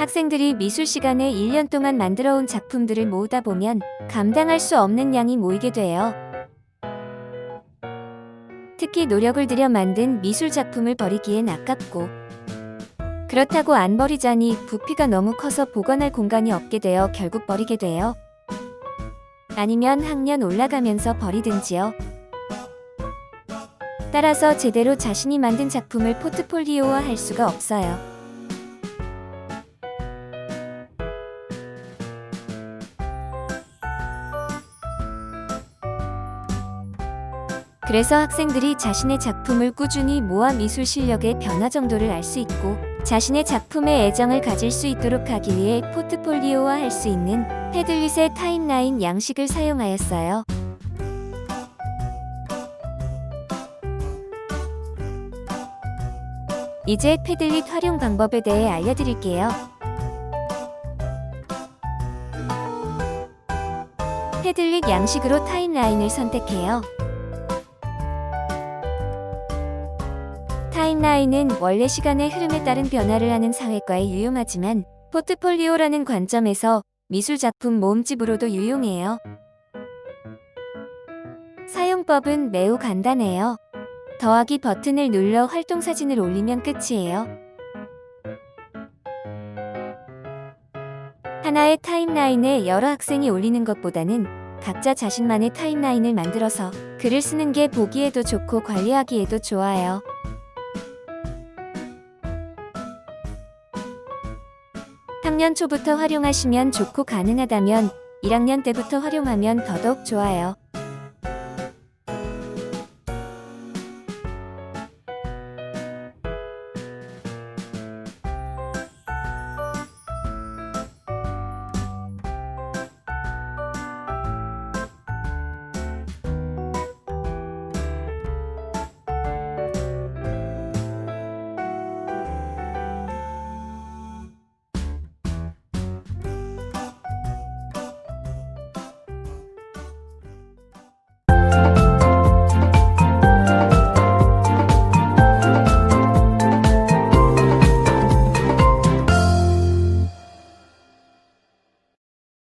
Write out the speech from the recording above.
학생들이 미술 시간에 1년 동안 만들어 온 작품들을 모으다 보면 감당할 수 없는 양이 모이게 돼요. 특히 노력을 들여 만든 미술 작품을 버리기엔 아깝고 그렇다고 안 버리자니 부피가 너무 커서 보관할 공간이 없게 되어 결국 버리게 돼요. 아니면 학년 올라가면서 버리든지요. 따라서 제대로 자신이 만든 작품을 포트폴리오화 할 수가 없어요. 그래서 학생들이 자신의 작품을 꾸준히 모아 미술 실력의 변화 정도를 알 수 있고 자신의 작품에 애정을 가질 수 있도록 하기 위해 포트폴리오화 할 수 있는 패들릿의 타임라인 양식을 사용하였어요. 이제 패들릿 활용 방법에 대해 알려드릴게요. 패들릿 양식으로 타임라인을 선택해요. 타임라인은 원래 시간의 흐름에 따른 변화를 하는 사회과에 유용하지만 포트폴리오라는 관점에서 미술 작품 모음집으로도 유용해요. 사용법은 매우 간단해요. 더하기 버튼을 눌러 활동 사진을 올리면 끝이에요. 하나의 타임라인에 여러 학생이 올리는 것보다는 각자 자신만의 타임라인을 만들어서 글을 쓰는 게 보기에도 좋고 관리하기에도 좋아요. 학년 초부터 활용하시면 좋고 가능하다면 1학년 때부터 활용하면 더더욱 좋아요.